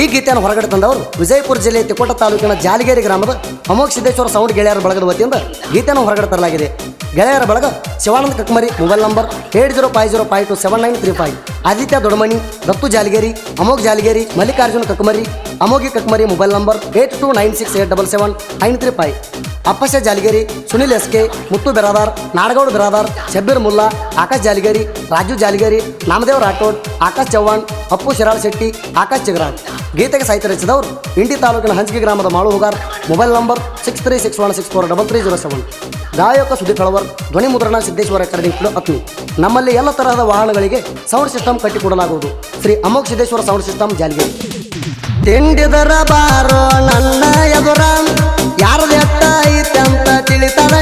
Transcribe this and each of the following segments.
ಈ ಗೀತೆಯನ್ನು ಹೊರಗಡೆ ತಂದವರು ವಿಜಯಪುರ ಜಿಲ್ಲೆ ತಿಕೋಟ ತಾಲೂಕಿನ ಜಾಲಿಗೇರಿ ಗ್ರಾಮದ ಅಮೋಘ ಸಿದ್ದೇಶ್ವರ ಸೌಂಡ್ ಗೆಳೆಯರ ಬಳಗದ ವತಿಯಿಂದ ಗೀತೆಯನ್ನು ಹೊರಗಡೆ ತರಲಾಗಿದೆ. ಗೆಳೆಯರ ಬಳಗ Shivananda Kakmari mobile number eight zero five zero five two seven nine three five, Aditya Dodamani Dattu Jaligeri Amogh Jaligeri, Mallikarjuna Kakmari Amoghi Kakmari mobile number eight two nine six eight double seven nine three five. Appasha Jaligeri, Sunil S K, Muttu Biradar, Nadagouda Biradar, Shabbir Mulla, Akash Jaligeri, Raju Jaligeri, Namdev Rathod, Akash Chauhan Appu Shiral Shetty, Akash Chigaran. ಗೀತೆಗೆ ಸಾಹಿತ್ಯ ರಚಿಸಿದವರು ಇಂಡಿ ತಾಲೂಕಿನ ಹಂಚಿಗೆ ಗ್ರಾಮದ Malu Hugar. Mobile number six three six one six four double three zero seven. ಗಾಯಕ ಸುದ್ದಿ ಕಳವರ್, ಧ್ವನಿ ಮುದ್ರಣ ಸಿದ್ದೇಶ್ವರ ಕರೆದಿ ಅತ್ನಿ ನಮ್ಮಲ್ಲಿ ಎಲ್ಲ ತರಹದ ವಾಹನಗಳಿಗೆ ಸೌಂಡ್ ಸಿಸ್ಟಮ್ ಕಟ್ಟಿಕೊಡಲಾಗುವುದು. ಶ್ರೀ ಅಮೋಘ ಸಿದ್ದೇಶ್ವರ ಸೌಂಡ್ ಸಿಸ್ಟಮ್ ಜಾಲಿಗೆ ತಿಂಡಿದರ ಬಾರೋ ನನ್ನ ಎದುರ ಯಾರದೆಟ್ಟ ಐತೆ ಅಂತ ತಿಳಿತದ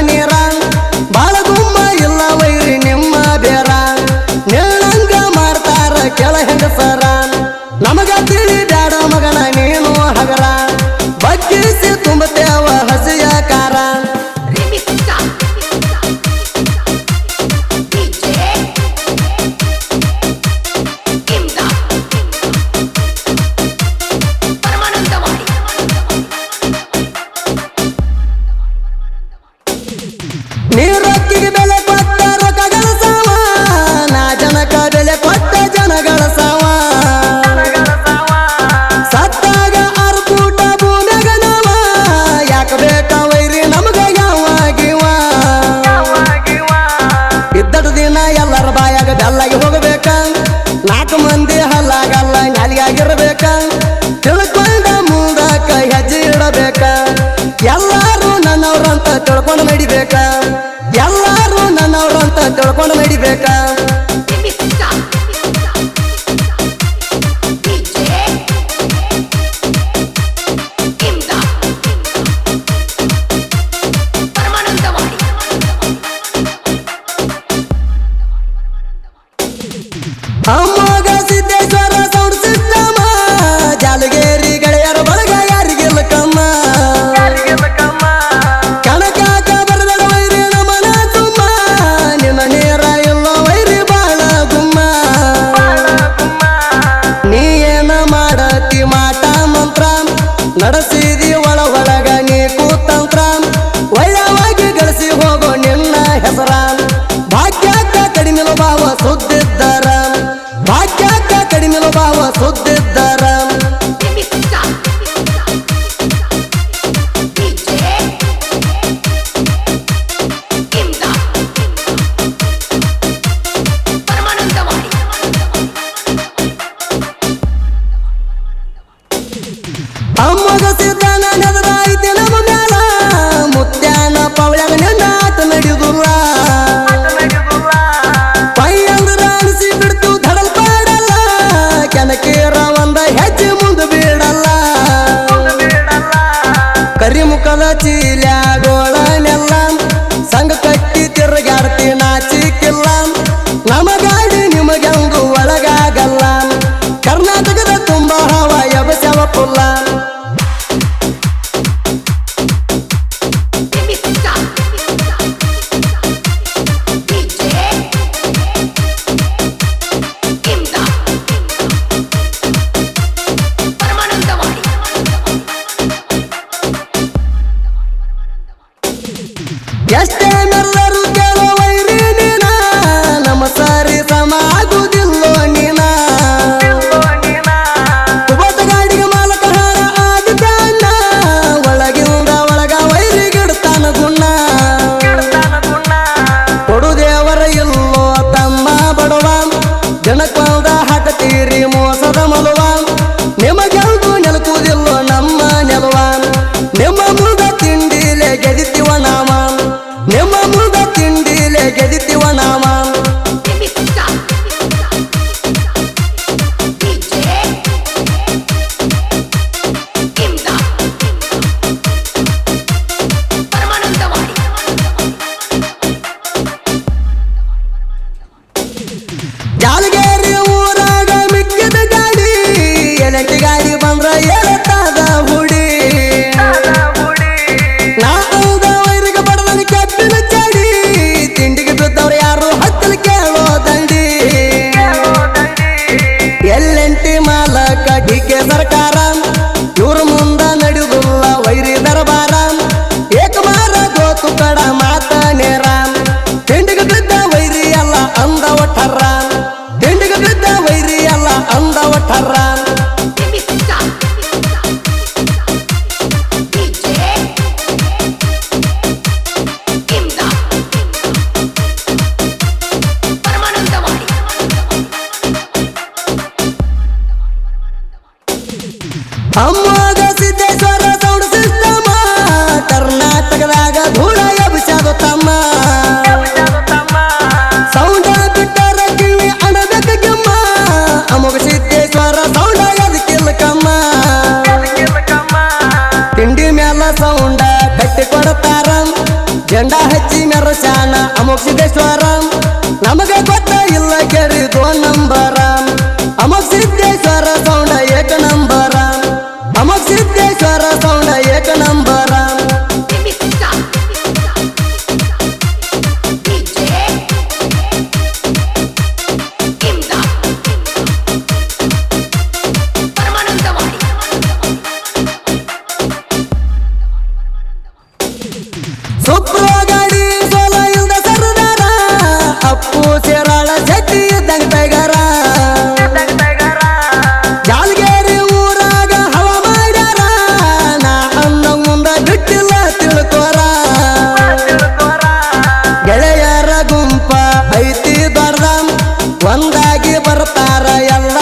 ಮಂದಿ ನಾಲಿಯಾಗಿರ್ಬೇಕ ತಿಳ್ಕೊಂಡ ಮುಂದಕ್ಕ ಹೆಜ್ಜೆ ಇಡಬೇಕ. ಎಲ್ಲಾರು ನನ್ನವ್ರಂತ ತಿಳ್ಕೊಂಡು ನಡಿಬೇಕ. ಎಲ್ಲಾರು ನನ್ನವ್ರಂತ ತಿಳ್ಕೊಂಡು ನಡಿಬೇಕ. Remixta ಅಮ್ಮಗ ಸಿದ್ಧಾನ ನೆದರಾಯ್ತಿ ದಿಂಡಿಗ ಬಿದ್ದ ವೈರಿ ಅಲ್ಲ ಅಂದವ ಟರ್ರ ಗಣತಾರಂ ಜಂಡ ಹಚ್ಚಿ ಮೆರಸಾನ ಅಮೋಕ್ ಸಿದ್ದೇಶ್ವರಂ ನಮಗೆ ಆಗಿ ಬರ್ತಾರ ಎಲ್ಲ